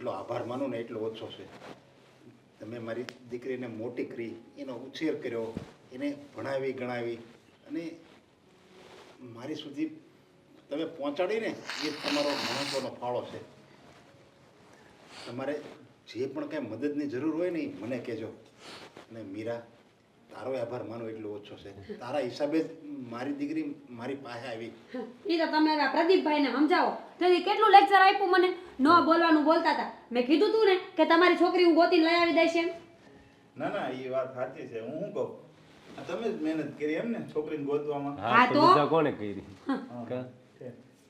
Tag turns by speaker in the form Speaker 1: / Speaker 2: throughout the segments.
Speaker 1: જેટલો આભાર માનું ને એટલો ઓછો છે. તમે મારી દીકરીને મોટી કરી, એનો ઉછેર કર્યો, એને ભણાવી, ગણાવી અને મારી સુધી તમે પહોંચાડીને એ તમારો મહત્ત્વનો ફાળો છે. તમારે જે પણ કાંઈ મદદની જરૂર હોય ને એ મને કહેજો. અને મીરા તારો આભાર માનો એટલો ઓછો છે. તારા હિસાબે મારી દીકરી મારી પાસે આવી.
Speaker 2: એ તો તમે પ્રદીપભાઈને સમજાવો. તેથી કેટલું લેક્ચર આપ્યું મને? ન બોલવાનું બોલતા હતા. મેં કીધું તું ને કે તમારી છોકરી હું ગોતી લઈ આવી દઈશ એમ.
Speaker 3: ના ના એ વાત સાચી છે. હું શું કહું? તમે જ મહેનત કરી એમ ને છોકરીને ગોતવામાં.
Speaker 2: હા
Speaker 4: તો કોને કરી?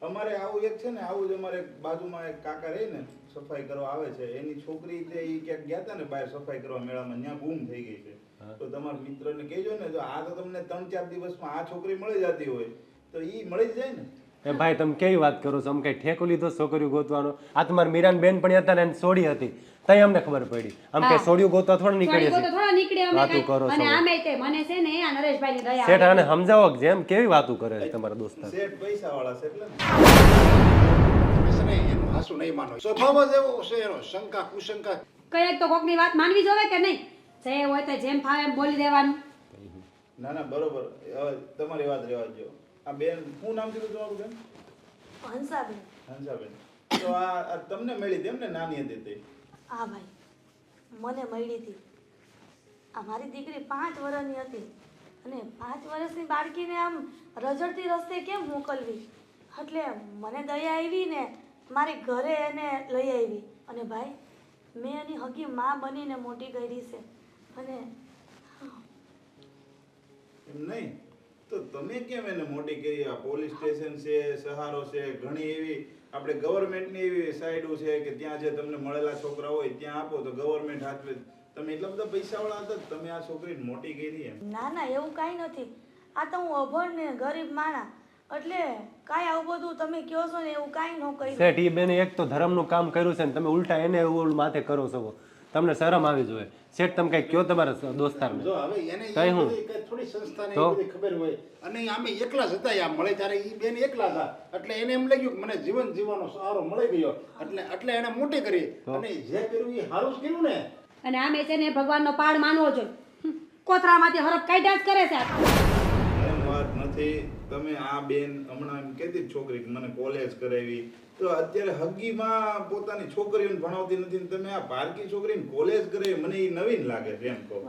Speaker 3: અમારે આવું એક છે ને આવું જ અમારે બાજુમાં એક કાકા રહી ને સફાઈ કરવા આવે છે. એની છોકરી તે ઈ ક્યાંક ગયા હતા ને બહાર સફાઈ કરવા મેળામાં ત્યાં ગુમ થઈ ગઈ છે. તો તમારા મિત્રને કહેજો ને જો આ તો તમને ત્રણ ચાર દિવસમાં આ છોકરી મળી જતી હોય તો ઈ મળી જ જાય ને.
Speaker 4: એ ભાઈ તમે કેવી વાત કરો છો? આમ કઈ ઠેકો લીધો છોકરીઓ ગોતવાનો? આ તમારી મીરાન બેન પણ હતા ને એને સોડી હતી. તઈ અમને ખબર પડી. આમ કે
Speaker 2: હા.
Speaker 4: ગોતવા થોડા નીકળીએ છીએ
Speaker 2: થોડા નીકળે અમે
Speaker 4: વાતું કરો
Speaker 2: અને આમે તે મને છે ને આ નરેશભાઈની દયા
Speaker 4: શેઠ. આને સમજાવો કે જેમ કેવી વાતું કરે છે તમારા દોસ્તાર?
Speaker 3: શેઠ પૈસા વાળા છે એટલે ને.
Speaker 1: છે ને એનું હાસું નહીં માનો. સ્વભાવ જ એવો છે એનો શંકા કુશંકા.
Speaker 2: કંઈક તો કોકની વાત માનવી જોવે કે નહીં? જે હોય તે જેમ ફાવે એમ બોલી દેવાનું.
Speaker 3: ના ના બરોબર. હવે તમારી વાત રહેવા દો આ બેન શું નામ કીધું તમારું બેન?
Speaker 5: હંસાબેન.
Speaker 3: હંસાબેન. તો આ આ તમને મળી તેમ ને નાની હતી તે.
Speaker 5: હા ભાઈ. મને મળી હતી. આ મારી દીકરી પાંચ વર્ષની હતી. અને પાંચ વર્ષની બાળકીને આમ રજડતી રસ્તે કેમ મોકલવી? એટલે મને દયા આવી ને મારી ઘરે એને લઈ આવી. અને ભાઈ મેં એની હગી મા બનીને મોટી કરી છે. અને
Speaker 3: એમ નહીં? તો તમે કેમ એને મોટી કરી? આ પોલીસ સ્ટેશન છે સહારો છે ઘણી એવી આપણે ગવર્મેન્ટની એવી સાઈડો છે કે ત્યાં જે તમને મળેલા છોકરા હોય ત્યાં આપો તો ગવર્મેન્ટ હાથવે તમે એટલા બધા પૈસાવાળા હતા તમે આ છોકરીને મોટી કરી એમ.
Speaker 5: ના ના એવું કાંઈ નથી. આ તો હું અભણ ને ગરીબ માણા એટલે કાંઈ આવું બધું તમે કહો છો ને એવું કાંઈ ન કર્યું.
Speaker 4: શેઠ એ બેને એક તો ધર્મનું કામ કર્યું છે ને તમે ઉલટા એને એવું માથે કરો છો. તમને શરમ આવી જોઈએ શેઠ તમે કઈ કયો તમારા દોસ્તારને?
Speaker 1: જો હવે એને એ
Speaker 4: કઈ હું?
Speaker 1: થોડી સંસ્થાને
Speaker 4: તો?
Speaker 1: ખબર હોય. અને અમે એકલા જ હતા આ મળે ત્યારે એ બેન એકલા હતા. એટલે એને એમ લાગ્યું કે મને જીવન જીવવાનો સહારો મળી ગયો. એટલે એટલે એને મોટી કરી. અને જે કર્યું એ સારું જ કર્યું ને.
Speaker 2: અને આમે છે ને ભગવાનનો પાડ માનવો જોઈએ. કોથરામાંથી હરફ કાઢ્યા જ કરે છે આ.
Speaker 3: નથી તમે આ બેન હમણાં એમ કહેતી છોકરી મને કોલેજ કરાવી. તો અત્યારે હગીમાં પોતાની છોકરીઓને ભણાવતી નથી તમે આ પારકી છોકરીને કોલેજ કરાવી, મને એ નવીન લાગે છે એમ કહો.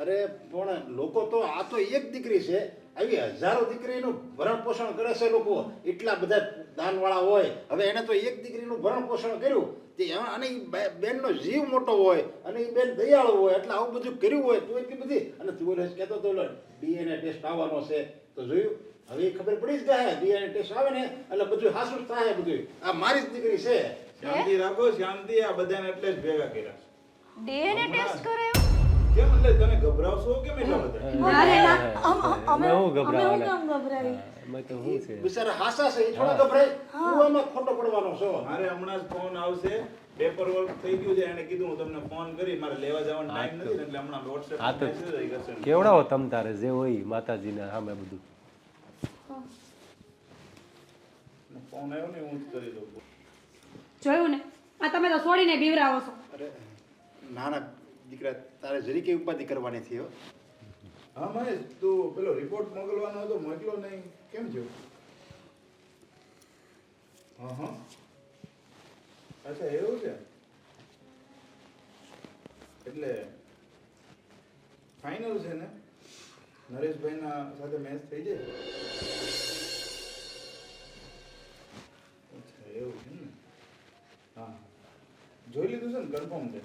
Speaker 1: અરે, પણ લોકો તો આ તો એક દીકરી છે. આવી હજારો દીકરીનું ભરણ પોષણ કરે છે લોકો. એટલા બધા દાનવાળા હોય. હવે એને તો એક દીકરીનું ભરણ પોષણ કર્યું. તે અને એ બેનનો જીવ મોટો હોય, અને એ બેન દયાળુ હોય, એટલે આવું બધું કર્યું હોય, તું એટલી બધી, અને તું કહેતો તો ડીએનએ ટેસ્ટ આવવાનો છે. તો જોયું? હવે એ ખબર પડી જ ગયા ડીએનએ ટેસ્ટ આવે ને એટલે બધું હાસું થાય બધું આ મારી જ દીકરી છે.
Speaker 3: શાંતિ રાખો શાંતિ આ બધાને એટલે જ ભેગા કર્યા
Speaker 5: ડીએનએ ટેસ્ટ કરાયો
Speaker 3: કેમ એટલે તમે ગભરાવશો કેમ એટલા બધા?
Speaker 5: અરે ના, અમ- અમ- અમે
Speaker 4: અમે હું
Speaker 5: અમે હું ગભરાવી?
Speaker 4: તો શું છે.
Speaker 1: બિચારા હાસા છે એ થોડા ગભરાય. આમાં ખોટો પડવાનો છો.
Speaker 3: મારે હમણાં જ ફોન આવશે. પેપર વર્ક થઈ ગયું છે એને કીધું હું તમને ફોન કરી મારે લેવા જવાનો ટાઈમ નથી એટલે હમણાં વોટ્સએપ
Speaker 4: હા તો. કેવડાવો તમ તારે જે હોય માતાજીને સામે બધું.
Speaker 3: ફોન આવ્યો ને હું જ કરી દઉં.
Speaker 2: જોયું ને? આ તમે તો છોડીને બીવરાવો છો.
Speaker 1: અરે નાના દીકરા તારે જરી કઈ ઉપાધિ કરવાની થયો હો.
Speaker 3: હા મહેશ તું પેલો રિપોર્ટ મોકલવાનો હતો મોકલો નહીં. કેમ થયો? હા હા. અચ્છા એવું છે. એટલે ફાઇનલ છે ને? નરેશભાઈના સાથે મેચ થઈ જાય? અચ્છા, એવું છે ને? હા. જોઈ લીધું છે ને કન્ફર્મ છે?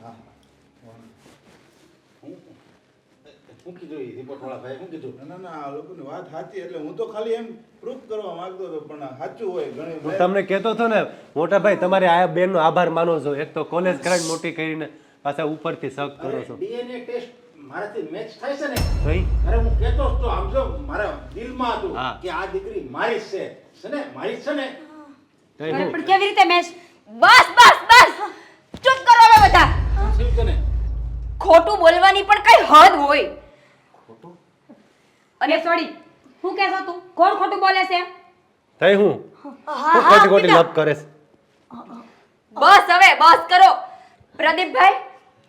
Speaker 3: હા હા.
Speaker 1: હું? શું કીધું એ રિપોર્ટ ભાઈ શું કીધું?
Speaker 3: ના ના આ લોકોની વાત સાચી એટલે હું તો ખાલી એમ પ્રૂફ કરવા માંગતો હતો પણ સાચું હોય ઘણી
Speaker 4: હું તમને કહેતો હતો ને મોટા ભાઈ તમારે આ બેનનો આભાર માનો છો. એક તો કોલેજ કરાવીને મોટી કરીને પાછા ઉપરથી શક કરો છો.
Speaker 1: ડીએનએ ટેસ્ટ મારાથી મેચ થાય છે ને?
Speaker 4: ભાઈ?
Speaker 1: અરે હું કહેતો હતો તો આમ જો મારા દિલમાં હતું કે આ દીકરી મારી છે. છે ને? મારી છે ને?
Speaker 2: પણ કેવી રીતે મેચ બસ બસ બસ! ચૂપ કરો હવે બધા.
Speaker 1: શું છે ને?
Speaker 6: ખોટું બોલવાની પણ કઈ હદ હોય.
Speaker 2: અને સોરી શું કહેશો તું? કોણ ખોટું બોલે છે?
Speaker 4: થઈ હું?
Speaker 5: હા
Speaker 4: હું ખોટી ખોટી લપ કરે છે.
Speaker 6: બસ હવે બસ કરો. પ્રદીપભાઈ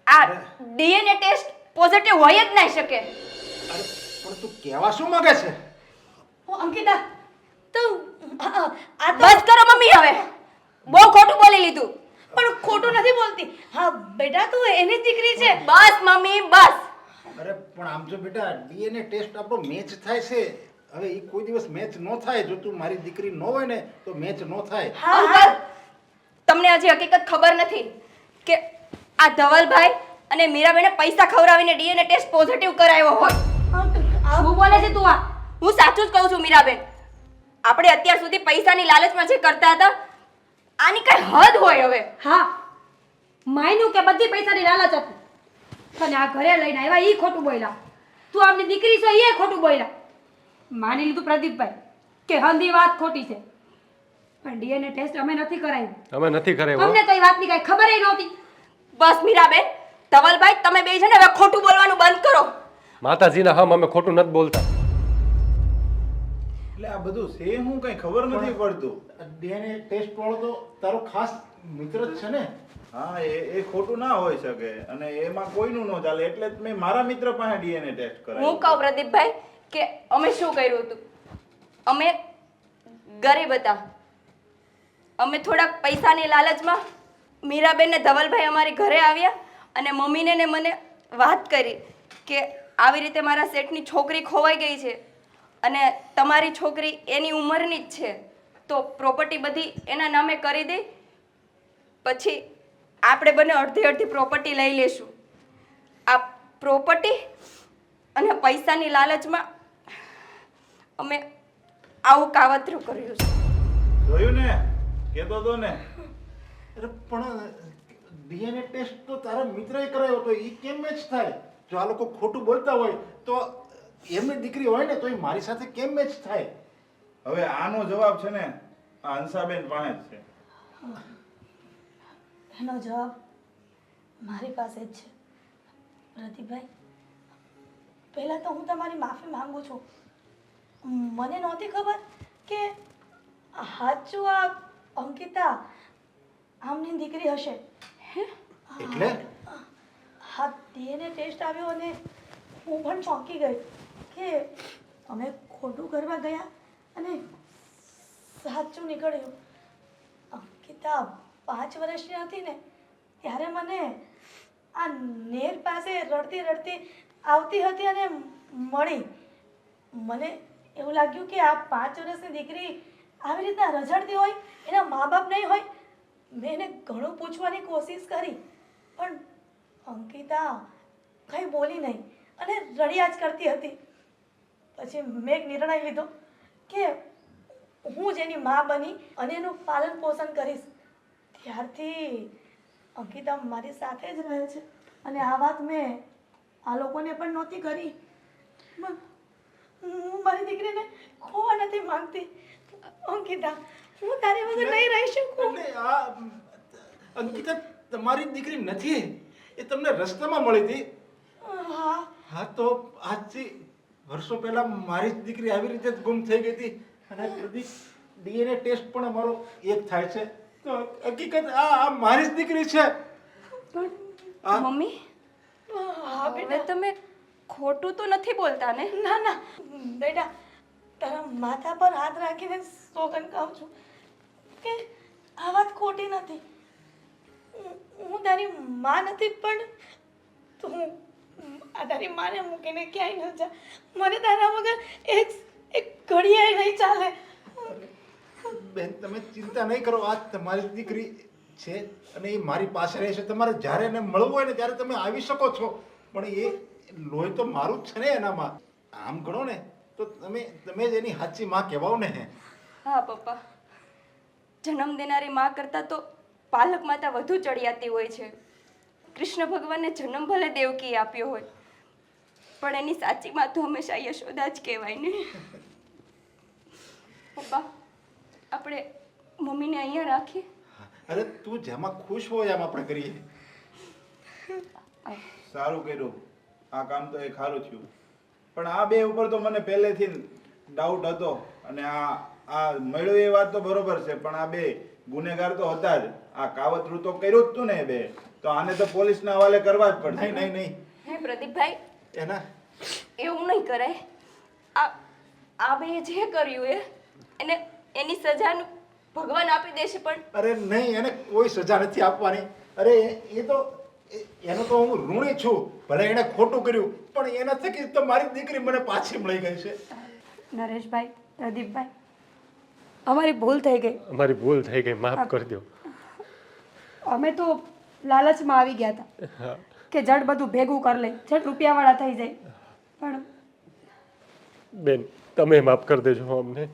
Speaker 6: આ ડીએનએ ટેસ્ટ પોઝિટિવ હોય જ નહીં શકે.
Speaker 1: અરે પણ તું કહેવા શું માંગે છે?
Speaker 5: ઓ અંકિતા તું આ આ તો
Speaker 6: બસ કરો મમ્મી હવે. બહુ ખોટું બોલી લીધું.
Speaker 5: પણ ખોટું નથી બોલતી. હા બેટા તું એની જ દીકરી છે.
Speaker 6: બસ મમ્મી બસ.
Speaker 1: આમ જો બેટા ડીએનએ ટેસ્ટ આપણો મેચ થાય છે. હવે એ કોઈ દિવસ મેચ ન થાય જો તું મારી દીકરી ન હોય ને તો મેચ ન થાય.
Speaker 5: હા
Speaker 6: અંકલ તમને હજી હકીકત ખબર નથી કે આ ધવલભાઈ અને મીરાબેને પૈસા ખવડાવીને ડીએનએ ટેસ્ટ પોઝિટિવ કરાવ્યો હોય.
Speaker 5: હા
Speaker 2: શું બોલે છે તું આ?
Speaker 6: હું સાચું જ કહું છું મીરાબેન. આપણે અત્યાર સુધી પૈસાની લાલચમાં જે કરતા હતા આની કઈ હદ હોય હવે.
Speaker 2: હા. માયનું કે બધી પૈસાની લાલચ હતી. અને આ ઘરે લઈને આવ્યા એ ખોટું બોલ્યા. તું આમની દીકરી છો એ ખોટું બોલ્યા. માની લીધું પ્રદીપભાઈ કે હંધી વાત ખોટી છે. પણ ડીએનએ ટેસ્ટ અમે નથી કરાવ્યું
Speaker 4: અમે નથી કરાવ્યું
Speaker 2: અમને તો એ વાતની કાંઈ ખબર નહોતી.
Speaker 6: બસ મીરાબેન ધવલભાઈ તમે બે છે ને હવે ખોટું બોલવાનું બંધ કરો.
Speaker 4: માતાજીના હમ અમે ખોટું નથી બોલતા.
Speaker 3: એટલે આ બધું છે હું કઈ ખબર નથી પડતું.
Speaker 1: ડીએનએ ટેસ્ટ વાળો તો તારો ખાસ મિત્ર જ છે ને.
Speaker 3: હા એ એ ખોટું ના હોઈ શકે. અને એમાં કોઈનું ન ચાલે. એટલે જ મેં મારા મિત્ર પાસે ડીએનએ ટેસ્ટ
Speaker 6: હું
Speaker 3: કરાવ્યો
Speaker 6: કહું પ્રદીપભાઈ કે અમે શું કર્યું હતું? અમે ગરીબ હતા. અમે થોડાક પૈસાની લાલચમાં મીરાબેન ને ધવલભાઈ અમારી ઘરે આવ્યા અને મમ્મીને ને મને વાત કરી કે આવી રીતે મારા શેઠની છોકરી ખોવાઈ ગઈ છે અને તમારી છોકરી એની ઉંમરની જ છે. તો પ્રોપર્ટી બધી એના નામે કરી દે. પછી આપણે બંને અડધી અડધી પ્રોપર્ટી લઈ લેશું આ પ્રોપર્ટી અને પૈસાની લાલચમાં અમે આવું કાવતરું કર્યું છે.
Speaker 3: જોયું ને? કેતો તો ને.
Speaker 1: અરે પણ ડીએનએ ટેસ્ટ તો તારા મિત્રએ કરાયો તો એ કેમ મેચ થાય? જો આ લોકો ખોટું બોલતા હોય તો એમની દીકરી હોય ને તો એ મારી સાથે કેમ મેચ થાય?
Speaker 3: હવે આનો જવાબ છે ને આ હંસાબેન પાસે જ છે.
Speaker 5: એનો જવાબ મારી પાસે જ છે. પ્રદીપભાઈ પહેલાં તો હું તમારી માફી માંગુ છું. મને નહોતી ખબર કે સાચું આ અંકિતા આમની દીકરી હશે.
Speaker 1: એટલે?
Speaker 5: હા તેને ટેસ્ટ આવ્યો અને હું પણ ચોંકી ગઈ કે અમે ખોટું કરવા ગયા અને સાચું નીકળ્યું. અંકિતા પાંચ વર્ષની હતી ને, ત્યારે મને આ નેર પાસે રડતી રડતી આવતી હતી અને મળી. મને એવું લાગ્યું કે આ પાંચ વર્ષની દીકરી આવી રીતના રઝળતી હોય, એના મા બાપ નહીં હોય. મેં એને ઘણું પૂછવાની કોશિશ કરી, પણ અંકિતા કંઈ બોલી નહીં અને રડ્યા જ કરતી હતી. પછી મેં એક નિર્ણય લીધો કે હું જ એની મા બની અને એનું પાલન પોષણ કરીશ. ત્યારથી અંકિતા મારી સાથે જ રહે છે. અને આ વાત મેં આ લોકોને પણ નહોતી કરી. હું મારી દીકરીને ખોવા નથી માંગતી. અંકિતા હું તારી વગર નહીં રહી શકું?
Speaker 1: આ અંકિતા તમારી દીકરી નથી. એ તમને રસ્તામાં મળી હતી.
Speaker 5: હા.
Speaker 1: હા તો આજથી વર્ષો પહેલા મારી જ દીકરી આવી રીતે જ ગુમ થઈ ગઈ હતી. અને પ્રદીપ ડીએનએ ટેસ્ટ પણ અમારો એક થાય છે. તો હકીકત આ આ મારી જ દીકરી છે. પણ
Speaker 6: મમ્મી
Speaker 5: હા બેટા.
Speaker 6: તમે ખોટું તો નથી બોલતા ને?
Speaker 5: ના ના. બેટા તારા માથા પર હાથ રાખીને સોગન કહું છું કે આ વાત ખોટી નથી. હું- હું તારી માં નથી પણ તું આ તારી માને મૂકીને ક્યાંય ન જા. મને તારા વગર એક એક ઘડિયાળ નહીં ચાલે.
Speaker 1: બેન, તમે ચિંતા નહીં કરો, આ તમારી દીકરી છે અને એ મારી પાસે રહે છે. તમારે જ્યારે એને મળવું હોય ને ત્યારે તમે આવી શકો છો. પણ એ લોહી તો મારું જ છે ને એનામાં. આમ ગણો ને, તો તમે તમે જ એની સાચી માં કહેવાઓ ને.
Speaker 6: હા, પપ્પા. જન્મ દેનારી માં કરતાં તો પાલક માતા વધુ ચડિયાતી હોય છે. કૃષ્ણ ભગવાનને જન્મ ભલે દેવકી આપ્યો હોય, પણ એની સાચી માં તો હંમેશા યશોદા જ કહેવાય ને. આપણે મમ્મીને અહીંયા રાખીએ.
Speaker 1: અરે તું જેમાં ખુશ હોય એમ આપણે કરીએ.
Speaker 3: સારું કર્યું. આ કામ તો એ ખારું થયું. પણ આ બે ઉપર તો મને પહેલેથી ડાઉટ હતો અને આ આ મળ્યું એ વાત તો બરોબર છે પણ આ બે ગુનેગાર તો હતા જ. આ કાવતરું તો કર્યું જ તું ને બે. તો આને તો પોલીસના હવાલે કરવા જ પડશે.
Speaker 1: નહીં નહીં નહીં.
Speaker 6: હે પ્રદીપભાઈ?
Speaker 1: એના?
Speaker 6: એવું નહીં કરાય. આ આ બે જે કર્યું એ એને એની સજાનું ભગવાન આપી દેશે પણ.
Speaker 1: અરે નહીં એને કોઈ સજા નથી આપવાની. અરે એ- એ તો એનો તો હું ઋણી છું ભલે એણે ખોટું કર્યું પણ એના થકી તો મારી દીકરી મને પાછી મળી ગઈ છે.
Speaker 2: નરેશભાઈ પ્રદીપભાઈ અમારી ભૂલ થઈ ગઈ.
Speaker 4: અમારી ભૂલ થઈ ગઈ માફ કરી દો.
Speaker 2: અમે તો લાલચમાં આવી ગયા હતા કે જડ બધું ભેગું કરી લે જડ રૂપિયાવાળા થઈ જાય. પણ
Speaker 4: બેન તમે માફ કરી દેજો અમને.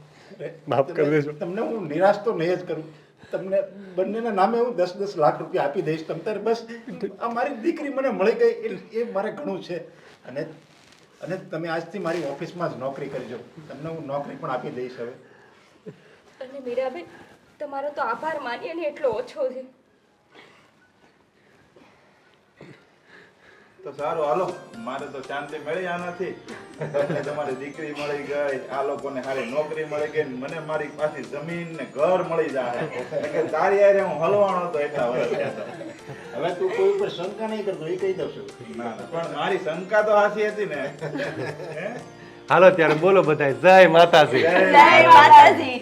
Speaker 4: માફ કરી દેજો.
Speaker 1: તમને હું નિરાશ તો નહીં જ કરું. તમને બંનેના નામે હું દસ દસ લાખ રૂપિયા આપી દઈશ તમ તારે બસ. આ મારી દીકરી મને મળી ગઈ એ- એ મારે ઘણું છે. અને અને તમે આજથી મારી ઓફિસમાં જ નોકરી કરજો તમને હું નોકરી પણ આપી દઈશ હવે.
Speaker 6: અને મીરાબેન તમારો તો આભાર માની અને એટલો ઓછો છે.
Speaker 3: તો સારું હાલો. મારે તો શાંતિ મળી આનાથી. તમને તમારી દીકરી મળી ગઈ આ લોકોને સારી નોકરી મળી ગઈ મને મારી પાછી જમીન ને ઘર મળી જાય. એટલે તારી હારે હું હલવાનો હતો એટલા વર્ષ
Speaker 1: હવે તું કોઈ ઉપર શંકા નહીં કરતો એ કહી દઉં છું.
Speaker 3: પણ મારી શંકા તો હાસી હતી ને.
Speaker 4: હાલો ત્યારે બોલો બધા જય માતાજી.
Speaker 6: જય માતાજી.